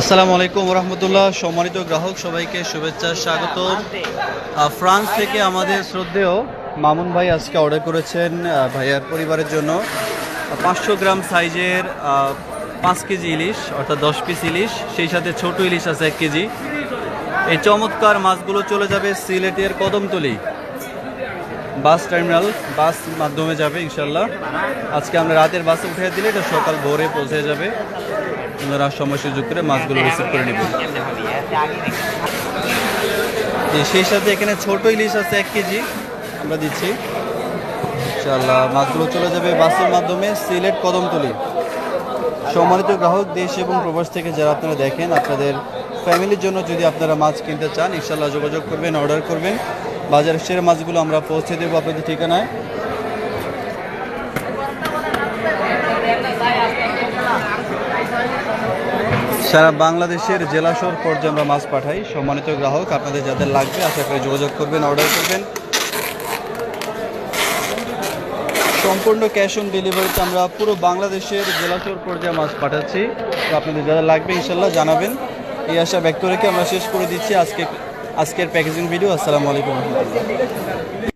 আসসালামু আলাইকুম রহমতুল্লাহ সম্মানিত গ্রাহক, সবাইকে শুভেচ্ছা, স্বাগত। ফ্রান্স থেকে আমাদের শ্রদ্ধেয় মামুন ভাই আজকে অর্ডার করেছেন ভাইয়ার পরিবারের জন্য। পাঁচশো গ্রাম সাইজের পাঁচ কেজি ইলিশ, অর্থাৎ দশ পিস ইলিশ, সেই সাথে ছোট ইলিশ আছে এক কেজি। এই চমৎকার মাছগুলো চলে যাবে সিলেটের কদমতলি বাস টার্মিনাল, বাস মাধ্যমে যাবে ইনশাল্লাহ আজকে আমরা রাতের বাসে উঠে দিলে এটা সকাল ভোরে পৌঁছে যাবে। আপনারা সময় সুযোগ করে মাছগুলো রিসিভ করে নেবেন। সেই সাথে এখানে ছোট ইলিশ আছে এক কেজি, আমরা দিচ্ছি। ইনশাল্লাহ মাছগুলো চলে যাবে বাসের মাধ্যমে সিলেট কদমতলি। সম্মানিত গ্রাহক, দেশ এবং প্রবাস থেকে যারা আপনারা দেখেন, আপনাদের ফ্যামিলির জন্য যদি আপনারা মাছ কিনতে চান ইনশাল্লাহ যোগাযোগ করবেন, অর্ডার করবেন। বাজারের সেরা মাছগুলো আমরা পৌঁছে দেবো আপনাদের ঠিকানায়। সারা বাংলাদেশের জেলাশহর পর্যায়ে আমরা মাছ পাঠাই। সম্মানিত গ্রাহক, আপনাদের যাদের লাগবে, আশা করি যোগাযোগ করবেন, অর্ডার করবেন। সম্পূর্ণ ক্যাশ অন ডেলিভারিতে আমরা পুরো বাংলাদেশের জেলাশহর পর্যায়ে মাছ পাঠাচ্ছি। তো আপনাদের যাদের লাগবে ইনশাল্লাহ জানাবেন। এই আশা ব্যক্ত রেখে আমরা শেষ করে দিচ্ছি আজকে আজকের প্যাকেজিং ভিডিও। আসসালামু আলাইকুম রহমতুল্লাহ।